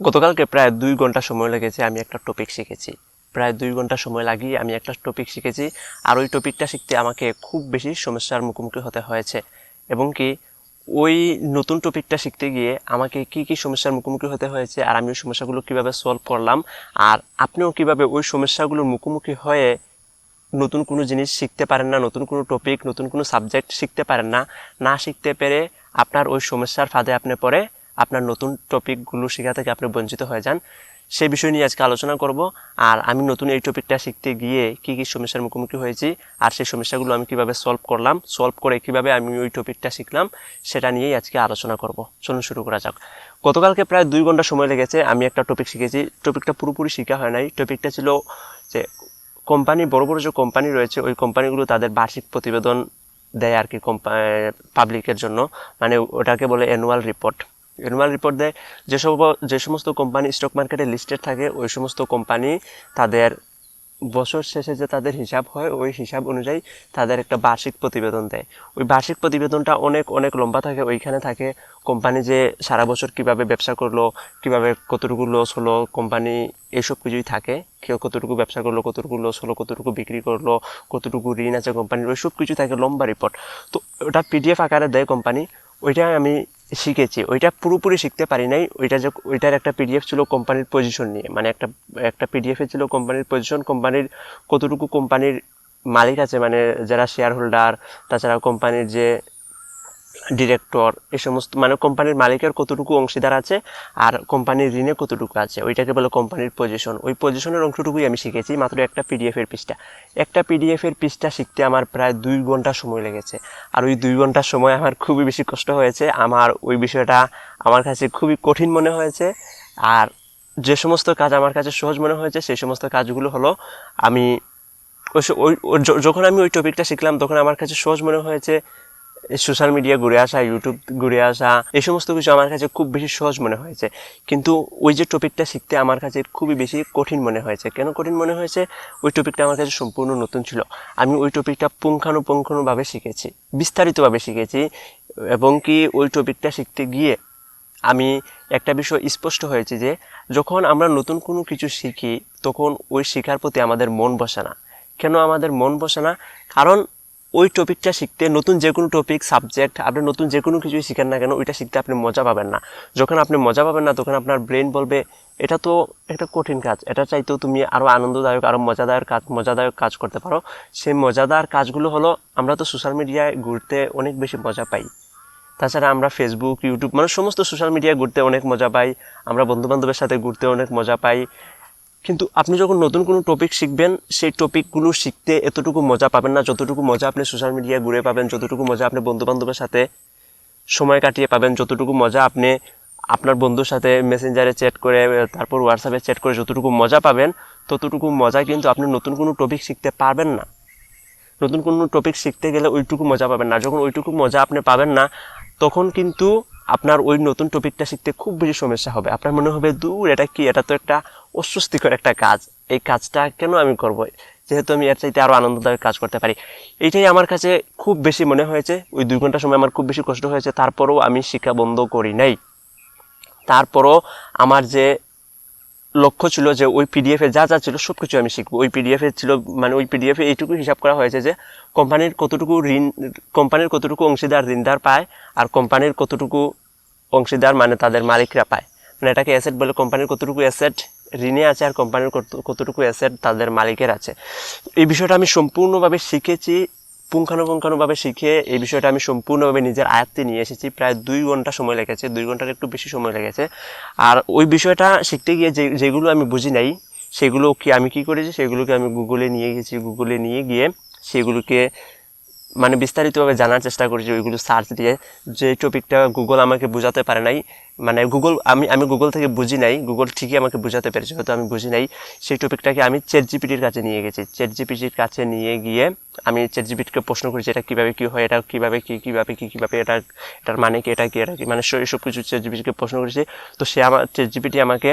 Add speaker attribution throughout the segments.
Speaker 1: গতকালকে প্রায় দুই ঘণ্টা সময় লেগেছে আমি একটা টপিক শিখেছি। প্রায় দুই ঘণ্টা সময় লাগিয়ে আমি একটা টপিক শিখেছি আর ওই টপিকটা শিখতে আমাকে খুব বেশি সমস্যার মুখোমুখি হতে হয়েছে। এবং কি ওই নতুন টপিকটা শিখতে গিয়ে আমাকে কি কি সমস্যার মুখোমুখি হতে হয়েছে আর আমি ওই সমস্যাগুলো কীভাবে সলভ করলাম আর আপনিও কীভাবে ওই সমস্যাগুলোর মুখোমুখি হয়ে নতুন কোনো জিনিস শিখতে পারেন না, নতুন কোনো টপিক নতুন কোনো সাবজেক্ট শিখতে পারেন না না শিখতে পেরে আপনার ওই সমস্যার ফাঁদে আপনি পড়ে আপনার নতুন টপিকগুলো শেখা থেকে আপনি বঞ্চিত হয়ে যান। সেই বিষয় নিয়ে আজকে আলোচনা করব। আর আমি নতুন এই টপিকটা শিখতে গিয়ে কি কি সমস্যার মুখোমুখি হয়েছি আর সেই সমস্যাগুলো আমি কীভাবে সলভ করলাম সলভ করে কীভাবে আমি ওই টপিকটা শিখলাম, সেটা নিয়েই আজকে আলোচনা করব। চলুন শুরু করা যাক। গতকালকে প্রায় দুই ঘণ্টা সময় লেগেছে আমি একটা টপিক শিখেছি। টপিকটা পুরোপুরি শেখা হয় নাই। টপিকটা ছিল যে কোম্পানি বড় বড় যে কোম্পানি রয়েছে, ওই কোম্পানিগুলো তাদের বার্ষিক প্রতিবেদন দেয় আর কি পাবলিকের জন্য। মানে ওটাকে বলে অ্যানুয়াল রিপোর্ট অ্যানুয়াল রিপোর্ট দেয় যেসব যে সমস্ত কোম্পানি স্টক মার্কেটে লিস্টেড থাকে, ওই সমস্ত কোম্পানি তাদের বছর শেষে যে তাদের হিসাব হয়, ওই হিসাব অনুযায়ী তাদের একটা বার্ষিক প্রতিবেদন দেয়। ওই বার্ষিক প্রতিবেদনটা অনেক অনেক লম্বা থাকে, ওইখানে থাকে কোম্পানি যে সারা বছর কীভাবে ব্যবসা করল, কীভাবে কতটুকু লস হলো কোম্পানি এইসব কিছুই থাকে। কেউ কতটুকু ব্যবসা করল, কতটুকু লস হলো, কতটুকু বিক্রি করল, কতটুকু ঋণ আছে কোম্পানির ওই সব কিছু থাকে লম্বা রিপোর্ট তো ওটা পিডিএফ আকারে দেয় কোম্পানি ওইটা আমি শিখেছি। ওইটা পুরোপুরি শিখতে পারি নাই। ওইটা যে, ওইটার একটা পিডিএফ ছিল কোম্পানির পজিশন নিয়ে। মানে একটা একটা পিডিএফে ছিল কোম্পানির পজিশন কোম্পানির কতটুকু কোম্পানির মালিক আছে মানে যারা শেয়ার হোল্ডার তাছাড়া কোম্পানির যে ডিরেক্টর এই সমস্ত মানে কোম্পানির মালিকের কতটুকু অংশীদার আছে আর কোম্পানির ঋণে কতটুকু আছে, ওইটাকে বলে কোম্পানির পজিশন ওই পজিশনের অংশটুকুই আমি শিখেছি, মাত্র একটা পিডিএফের পৃষ্ঠা। একটা পিডিএফের পৃষ্ঠা শিখতে আমার প্রায় দুই ঘণ্টা সময় লেগেছে। আর ওই দুই ঘণ্টার সময় আমার খুবই বেশি কষ্ট হয়েছে। আমার ওই বিষয়টা আমার কাছে খুবই কঠিন মনে হয়েছে। আর যে সমস্ত কাজ আমার কাছে সহজ মনে হয়েছে, সেই সমস্ত কাজগুলো হলো আমি ওই যখন আমি ওই টপিকটা শিখলাম, তখন আমার কাছে সহজ মনে হয়েছে সোশ্যাল মিডিয়া ঘুরে আসা, ইউটিউব ঘুরে আসা, এই সমস্ত কিছু আমার কাছে খুব বেশি সহজ মনে হয়েছে। কিন্তু ওই যে টপিকটা শিখতে আমার কাছে খুবই বেশি কঠিন মনে হয়েছে। কেন কঠিন মনে হয়েছে? ওই টপিকটা আমার কাছে সম্পূর্ণ নতুন ছিল। আমি ওই টপিকটা পুঙ্খানুপুঙ্খানুভাবে শিখেছি, বিস্তারিতভাবে শিখেছি এবং কি ওই টপিকটা শিখতে গিয়ে আমি একটা বিষয় স্পষ্ট হয়েছে যে, যখন আমরা নতুন কোনো কিছু শিখি, তখন ওই শেখার প্রতি আমাদের মন বসে না। কেন আমাদের মন বসে না? কারণ ওই টপিকটা শিখতে নতুন যে কোনো টপিক সাবজেক্ট আপনি নতুন যে কোনো কিছুই শিখেন না কেন, ওইটা শিখতে আপনি মজা পাবেন না। যখন আপনি মজা পাবেন না, তখন আপনার ব্রেন বলবে, এটা তো একটা কঠিন কাজ। এটা চাইতেও তুমি আরও আনন্দদায়ক আরও মজাদায়ক কাজ মজাদায়ক কাজ করতে পারো। সেই মজাদার কাজগুলো হলো, আমরা তো সোশ্যাল মিডিয়ায় ঘুরতে অনেক বেশি মজা পাই। তাছাড়া আমরা ফেসবুক ইউটিউব মানে সমস্ত সোশ্যাল মিডিয়ায় ঘুরতে অনেক মজা পাই। আমরা বন্ধুবান্ধবের সাথে ঘুরতে অনেক মজা পাই। কিন্তু আপনি যখন নতুন কোনো টপিক শিখবেন, সেই টপিকগুলো শিখতে এতটুকু মজা পাবেন না, যতটুকু মজা আপনি সোশ্যাল মিডিয়ায় ঘুরে পাবেন, যতটুকু মজা আপনি বন্ধুবান্ধবের সাথে সময় কাটিয়ে পাবেন, যতটুকু মজা আপনি আপনার বন্ধুর সাথে মেসেঞ্জারে চ্যাট করে, তারপর হোয়াটসঅ্যাপে চ্যাট করে যতটুকু মজা পাবেন, ততটুকু মজা কিন্তু আপনি নতুন কোনো টপিক শিখতে পারবেন না। নতুন কোনো টপিক শিখতে গেলে ওইটুকু মজা পাবেন না। যখন ওইটুকু মজা আপনি পাবেন না, তখন কিন্তু আপনার ওই নতুন টপিকটা শিখতে খুব বেশি সমস্যা হবে। আপনার মনে হবে, দূর, এটা কি? এটা তো একটা অস্বস্তিকর একটা কাজ। এই কাজটা কেন আমি করব? যেহেতু আমি এর চাইতে আরও আনন্দদায়ক কাজ করতে পারি। এইটাই আমার কাছে খুব বেশি মনে হয়েছে। ওই দুই ঘণ্টা সময় আমার খুব বেশি কষ্ট হয়েছে। তারপরেও আমি শিক্ষা বন্ধ করি নাই। তারপরও আমার যে লক্ষ্য ছিল যে ওই পিডিএফে যা যা ছিল সব কিছু আমি শিখব। ওই পিডিএফে ছিল মানে ওই পিডিএফে এইটুকু হিসাব করা হয়েছে যে কোম্পানির কতটুকু ঋণ, কোম্পানির কতটুকু অংশীদার, ঋণদার পায় আর কোম্পানির কতটুকু অংশীদার মানে তাদের মালিকরা পায়। মানে এটাকে অ্যাসেট বলে কোম্পানির কতটুকু অ্যাসেট ঋণে আছে আর কোম্পানির কত- কতটুকু অ্যাসেট তাদের মালিকের আছে। এই বিষয়টা আমি সম্পূর্ণভাবে শিখেছি, পুঙ্খানুপুঙ্খানুভাবে শিখে এই বিষয়টা আমি সম্পূর্ণভাবে নিজের আয়ত্তে নিয়ে এসেছি। প্রায় দুই ঘণ্টা সময় লেগেছে, দুই ঘণ্টার একটু বেশি সময় লেগেছে। আর ওই বিষয়টা শিখতে গিয়ে যে যেগুলো আমি বুঝি নাই, সেগুলো কি আমি কি করেছি? সেগুলোকে আমি গুগলে নিয়ে গেছি। গুগলে নিয়ে গিয়ে সেগুলোকে মানে বিস্তারিতভাবে জানার চেষ্টা করেছি ওইগুলো সার্চ দিয়ে যে টপিকটা গুগল আমাকে বোঝাতে পারে নাই। মানে গুগল আমি আমি গুগল থেকে বুঝি নাই। গুগল ঠিকই আমাকে বোঝাতে পেরেছে, হয়তো আমি বুঝি নাই। সেই টপিকটাকে আমি চ্যাট জিপিটির কাছে নিয়ে গেছি। চ্যাট জিপিটির কাছে নিয়ে গিয়ে আমি চ্যাট জিপিটিকে প্রশ্ন করেছি এটা কীভাবে কী হয়, এটা কীভাবে কী কীভাবে কী, কীভাবে এটা, এটার মানে কি, এটা কি এটা কি? মানে সব কিছু চ্যাট জিপিটিকে প্রশ্ন করেছি। তো সে আমার চ্যাট জিপিটি আমাকে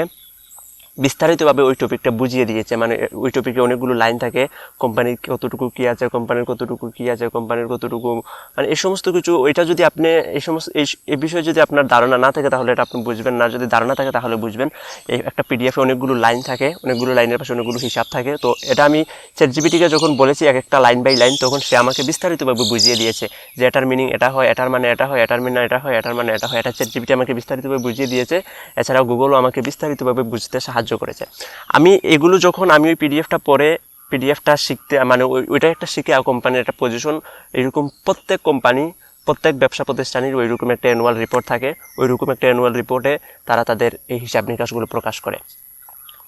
Speaker 1: বিস্তারিতভাবে ওই টপিকটা বুঝিয়ে দিয়েছে। মানে ওই টপিকে অনেকগুলো লাইন থাকে। কোম্পানির কতটুকু কী আছে কোম্পানির কতটুকু কী আছে কোম্পানির কতটুকু মানে এই সমস্ত কিছু, ওইটা যদি আপনি এই সমস্ত, এই বিষয়ে যদি আপনার ধারণা না থাকে, তাহলে এটা আপনি বুঝবেন না। যদি ধারণা থাকে, তাহলে বুঝবেন। এই একটা পিডিএফে অনেকগুলো লাইন থাকে, অনেকগুলো লাইনের পাশে অনেকগুলো হিসাব থাকে। তো এটা আমি চ্যাট জিপিটিকে যখন বলেছি, এক একটা লাইন বাই লাইন তখন সে আমাকে বিস্তারিতভাবে বুঝিয়ে দিয়েছে যে এটার মিনিং এটা হয়, এটার মানে এটা হয়, এটার মিনিং এটা হয়, এটার মানে এটা হয়। এটা চ্যাট জিপিটি আমাকে বিস্তারিতভাবে বুঝিয়ে দিয়েছে। এছাড়াও গুগলও আমাকে বিস্তারিতভাবে বুঝতে সাহায্য করেছে। আমি এগুলো যখন আমি ওই পিডিএফটা পড়ে পিডিএফটা শিখতে মানে ওই- ওইটা একটা শিখে কোম্পানির একটা পজিশন এরকম প্রত্যেক কোম্পানি প্রত্যেক ব্যবসা প্রতিষ্ঠানের ওইরকম একটা অ্যানুয়াল রিপোর্ট থাকে। ওইরকম একটা অ্যানুয়াল রিপোর্টে তারা তাদের এই হিসাব নিকাশগুলো প্রকাশ করে।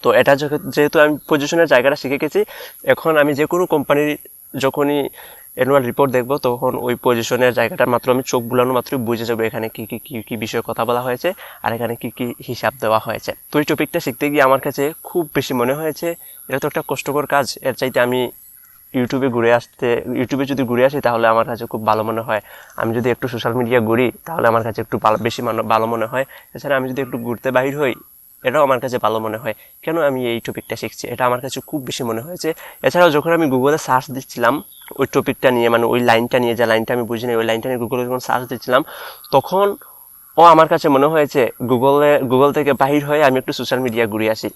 Speaker 1: তো এটা যেহেতু আমি পজিশনের জায়গাটা শিখে গেছি, এখন আমি যে কোনো কোম্পানির যখনই অ্যানুয়াল রিপোর্ট দেখব, তখন ওই পজিশনের জায়গাটা মাত্র আমি চোখ বুলানো মাত্রই বুঝে যাব এখানে কী কী কী কী বিষয়ে কথা বলা হয়েছে আর এখানে কী কী হিসাব দেওয়া হয়েছে। তো এই টপিকটা শিখতে গিয়ে আমার কাছে খুব বেশি মনে হয়েছে, এটা তো একটা কষ্টকর কাজ, এর চাইতে আমি ইউটিউবে ঘুরে আসতে ইউটিউবে যদি ঘুরে আসি তাহলে আমার কাছে খুব ভালো মনে হয়। আমি যদি একটু সোশ্যাল মিডিয়া ঘুরি তাহলে আমার কাছে একটু ভালো, বেশি ভালো মনে হয়। এছাড়া আমি যদি একটু ঘুরতে বাহির হই, এটাও আমার কাছে ভালো মনে হয়। কেন আমি এই টপিকটা শিখছি? এটা আমার কাছে খুব বেশি মনে হয়েছে। এছাড়াও যখন আমি গুগলে সার্চ দিচ্ছিলাম ওই টপিকটা নিয়ে মানে ওই লাইনটা নিয়ে, যে লাইনটা আমি বুঝি নাই ওই লাইনটা নিয়ে গুগলে যখন সার্চ দিচ্ছিলাম, তখন ও আমার কাছে মনে হয়েছে গুগলে গুগল থেকে বাহির হয়ে আমি একটু সোশ্যাল মিডিয়া ঘুরে আসি।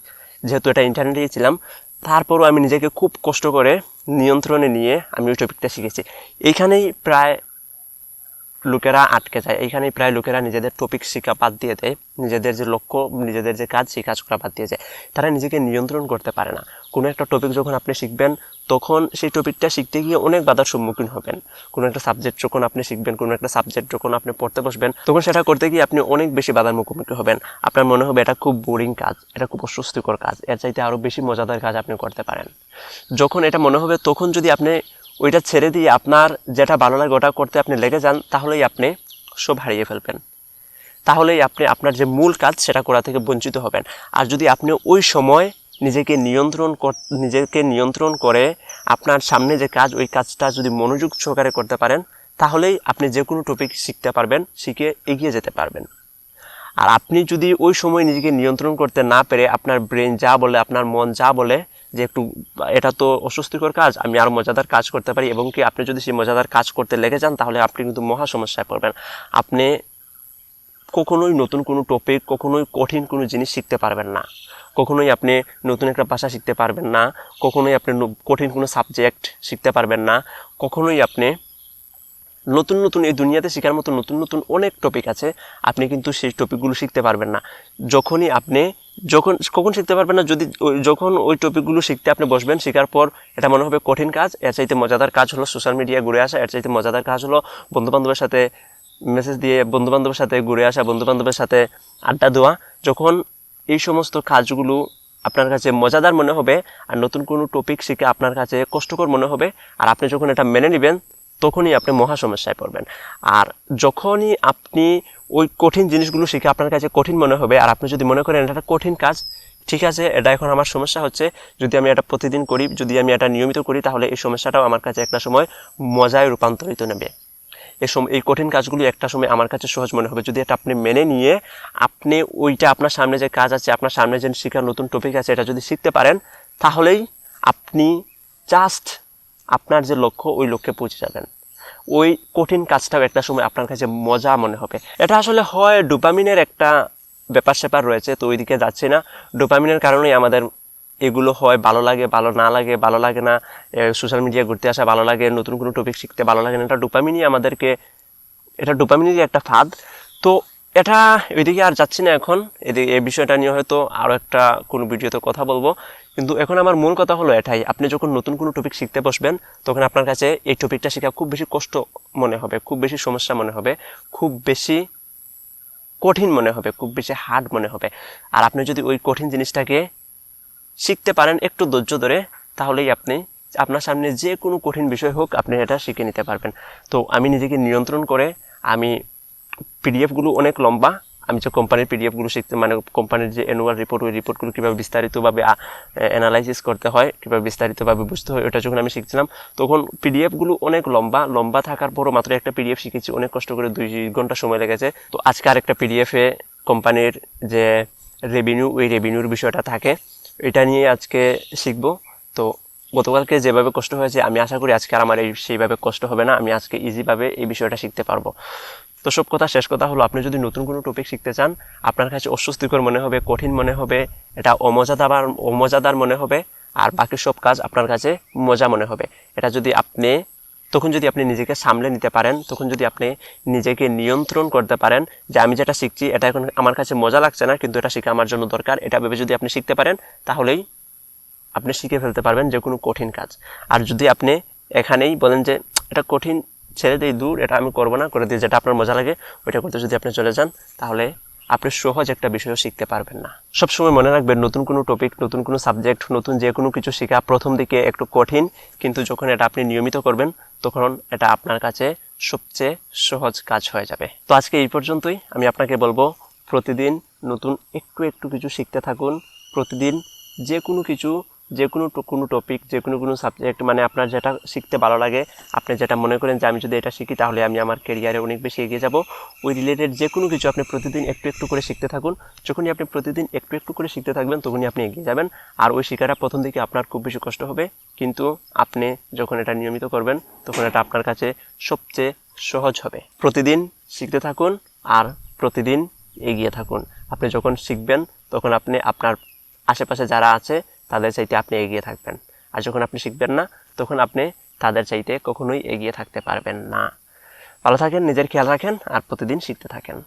Speaker 1: যেহেতু এটা ইন্টারনেটেই ছিলাম, তারপরও আমি নিজেকে খুব কষ্ট করে নিয়ন্ত্রণে নিয়ে আমি ওই টপিকটা শিখেছি। এইখানেই প্রায় লোকেরা আটকে যায়। এইখানেই প্রায় লোকেরা নিজেদের টপিক শেখা বাদ দিয়ে দেয়। নিজেদের যে লক্ষ্য, নিজেদের যে কাজ, সেই কাজ করা বাদ দিয়ে যায়। তারা নিজেকে নিয়ন্ত্রণ করতে পারে না। কোনো একটা টপিক যখন আপনি শিখবেন, তখন সেই টপিকটা শিখতে গিয়ে অনেক বাধার সম্মুখীন হবেন। কোনো একটা সাবজেক্ট যখন আপনি শিখবেন, কোনো একটা সাবজেক্ট যখন আপনি পড়তে বসবেন, তখন সেটা করতে গিয়ে আপনি অনেক বেশি বাধার মুখোমুখি হবেন। আপনার মনে হবে এটা খুব বোরিং কাজ, এটা খুব অস্বস্তিকর কাজ। এর চাইতে আরও বেশি মজাদার কাজ আপনি করতে পারেন। যখন এটা মনে হবে, তখন যদি আপনি ওইটা ছেড়ে দিয়ে আপনার যেটা ভালো লাগে ওটা করতে আপনি লেগে যান, তাহলেই আপনি সব হারিয়ে ফেলবেন। তাহলেই আপনি আপনার যে মূল কাজ সেটা করা থেকে বঞ্চিত হবেন। আর যদি আপনি ওই সময় নিজেকে নিয়ন্ত্রণ নিজেকে নিয়ন্ত্রণ করে আপনার সামনে যে কাজ, ওই কাজটা যদি মনোযোগ সহকারে করতে পারেন, তাহলেই আপনি যে কোনো টপিক শিখতে পারবেন, শিখে এগিয়ে যেতে পারবেন। আর আপনি যদি ওই সময় নিজেকে নিয়ন্ত্রণ করতে না পেরে আপনার ব্রেন যা বলে, আপনার মন যা বলে যে একটু, এটা তো অস্বস্তিকর কাজ, আমি আরও মজাদার কাজ করতে পারি এবং কি আপনি যদি সেই মজাদার কাজ করতে লেগে যান, তাহলে আপনি কিন্তু মহা সমস্যায় পড়বেন। আপনি কখনোই নতুন কোনো টপিক কখনোই কঠিন কোনো জিনিস শিখতে পারবেন না। কখনোই আপনি নতুন একটা ভাষা শিখতে পারবেন না। কখনোই আপনি কঠিন কোনো সাবজেক্ট শিখতে পারবেন না। কখনোই আপনি নতুন নতুন এই দুনিয়াতে শেখার মতো নতুন নতুন অনেক টপিক আছে। আপনি কিন্তু সেই টপিকগুলো শিখতে পারবেন না। যখনই আপনি, যখন, কখন শিখতে পারবেন না, যদি যখন ওই টপিকগুলো শিখতে আপনি বসবেন, শেখার পর এটা মনে হবে কঠিন কাজ, এর চাইতে মজাদার কাজ হলো সোশ্যাল মিডিয়া ঘুরে আসা, এর চাইতে মজাদার কাজ হলো বন্ধুবান্ধবের সাথে মেসেজ দিয়ে, বন্ধুবান্ধবের সাথে ঘুরে আসা, বন্ধুবান্ধবের সাথে আড্ডা দেওয়া। যখন এই সমস্ত কাজগুলো আপনার কাছে মজাদার মনে হবে, আর নতুন কোনো টপিক শিখে আপনার কাছে কষ্টকর মনে হবে, আর আপনি যখন এটা মেনে নেবেন তখনই আপনি মহা সমস্যায় পড়বেন। আর যখনই আপনি ওই কঠিন জিনিসগুলো শিখে আপনার কাছে কঠিন মনে হবে, আর আপনি যদি মনে করেন এটা একটা কঠিন কাজ, ঠিক আছে, এটা এখন আমার সমস্যা হচ্ছে, যদি আমি এটা প্রতিদিন করি, যদি আমি এটা নিয়মিত করি, তাহলে এই সমস্যাটাও আমার কাছে একটা সময় মজায় রূপান্তরিত নেবে। এই সম, এই কঠিন কাজগুলি একটা সময় আমার কাছে সহজ মনে হবে। যদি এটা আপনি মেনে নিয়ে আপনি ওইটা আপনার সামনে যে কাজ আছে, আপনার সামনে যে শেখার নতুন টপিক আছে, এটা যদি শিখতে পারেন, তাহলেই আপনি জাস্ট আপনার যে লক্ষ্য, ওই লক্ষ্যে পৌঁছে যাবেন। ওই কঠিন কাজটাও একটা সময় আপনার কাছে মজা মনে হবে। এটা আসলে হয় ডোপামিনের একটা ব্যাপার স্যাপার রয়েছে, তো ওইদিকে যাচ্ছে না। ডোপামিনের কারণেই আমাদের এগুলো হয়, ভালো লাগে, ভালো না লাগে, ভালো লাগে না। সোশ্যাল মিডিয়া ঘুরতে আসা ভালো লাগে, নতুন কোনো টপিক শিখতে ভালো লাগে না। এটা ডোপামিনই আমাদেরকে, এটা ডোপামিনেরই একটা ফাঁদ। তো এটা ওইদিকে আর যাচ্ছি না এখন। এদিকে এই বিষয়টা নিয়ে হয়তো আরও একটা কোনো ভিডিওতে কথা বলব। কিন্তু এখন আমার মূল কথা হলো এটাই, আপনি যখন নতুন কোনো টপিক শিখতে বসবেন, তখন আপনার কাছে এই টপিকটা শেখা খুব বেশি কষ্ট মনে হবে, খুব বেশি সমস্যা মনে হবে, খুব বেশি কঠিন মনে হবে, খুব বেশি হার্ড মনে হবে। আর আপনি যদি ওই কঠিন জিনিসটাকে শিখতে পারেন একটু ধৈর্য ধরে, তাহলেই আপনি, আপনার সামনে যে কোনো কঠিন বিষয় হোক, আপনি এটা শিখে নিতে পারবেন। তো আমি নিজেকে নিয়ন্ত্রণ করে, আমি পিডিএফগুলো অনেক লম্বা। আমি যে কোম্পানির পিডিএফগুলো শিখতে মানে কোম্পানির যে অ্যানুয়াল রিপোর্ট ওই রিপোর্টগুলো কীভাবে বিস্তারিতভাবে অ্যানালাইসিস করতে হয়, কীভাবে বিস্তারিতভাবে বুঝতে হয়, ওটা যখন আমি শিখছিলাম, তখন পিডিএফগুলো অনেক লম্বা। লম্বা থাকার পরও মাত্র একটা পিডিএফ শিখেছি, অনেক কষ্ট করে দুই ঘণ্টা সময় লেগেছে। তো আজকে আরেকটা পিডিএফে কোম্পানির যে রেভিনিউ ওই রেভিনিউর বিষয়টা থাকে, এটা নিয়ে আজকে শিখব। তো গতকালকে যেভাবে কষ্ট হয়েছে, আমি আশা করি আজকে আর আমার এই সেইভাবে কষ্ট হবে না। আমি আজকে ইজিভাবে এই বিষয়টা শিখতে পারব। তো সব কথা, শেষ কথা হলো, আপনি যদি নতুন কোনো টপিক শিখতে চান, আপনার কাছে অস্বস্তিকর মনে হবে, কঠিন মনে হবে, এটা অমজাদার অমজাদার মনে হবে, আর বাকি সব কাজ আপনার কাছে মজা মনে হবে। এটা যদি আপনি, তখন যদি আপনি নিজেকে সামলে নিতে পারেন, তখন যদি আপনি নিজেকে নিয়ন্ত্রণ করতে পারেন, যে আমি যেটা শিখছি, এটা এখন আমার কাছে মজা লাগছে না, কিন্তু এটা শেখা আমার জন্য দরকার, এটা ভেবে যদি আপনি শিখতে পারেন, তাহলেই আপনি শিখে ফেলতে পারবেন যে কোনো কঠিন কাজ। আর যদি আপনি এখানেই বলেন যে, এটা কঠিন ছেড়ে দিয়ে দূর, এটা আমি করব না, করে দিয়ে যেটা আপনার মজা লাগে, ওইটা করতে যদি আপনি চলে যান, তাহলে আপনি সহজ একটা বিষয়ও শিখতে পারবেন না। সবসময় মনে রাখবেন, নতুন কোনো টপিক নতুন কোনো সাবজেক্ট নতুন যে কোনো কিছু শেখা প্রথম দিকে একটু কঠিন, কিন্তু যখন এটা আপনি নিয়মিত করবেন, তখন এটা আপনার কাছে সবচেয়ে সহজ কাজ হয়ে যাবে। তো আজকে এই পর্যন্তই, আমি আপনাকে বলব, প্রতিদিন নতুন একটু একটু কিছু শিখতে থাকুন, প্রতিদিন যে কোনো কিছু যে কোনো কোনো টপিক যে কোনো কোনো সাবজেক্ট মানে আপনার যেটা শিখতে ভালো লাগে, আপনি যেটা মনে করেন যে আমি যদি এটা শিখি, তাহলে আমি আমার কেরিয়ারে অনেক বেশি এগিয়ে যাব। ওই রিলেটেড যে কোনো কিছু আপনি প্রতিদিন একটু একটু করে শিখতে থাকুন। যখনই আপনি প্রতিদিন একটু একটু করে শিখতে থাকবেন, তখনই আপনি এগিয়ে যাবেন। আর ওই শেখাটা প্রথম দিকে আপনার খুব বেশি কষ্ট হবে। কিন্তু আপনি যখন এটা নিয়মিত করবেন, তখন এটা আপনার কাছে সবচেয়ে সহজ হবে। প্রতিদিন শিখতে থাকুন আর প্রতিদিন এগিয়ে থাকুন। আপনি যখন শিখবেন, তখন আপনি আপনার আশেপাশে যারা আছে তাদের চাইতে আপনি এগিয়ে থাকবেন। আর যখন আপনি শিখবেন না, তখন আপনি তাদের চাইতে কখনোই এগিয়ে থাকতে পারবেন না। ভালো থাকেন, নিজের খেয়াল রাখেন, আর প্রতিদিন শিখতে থাকেন।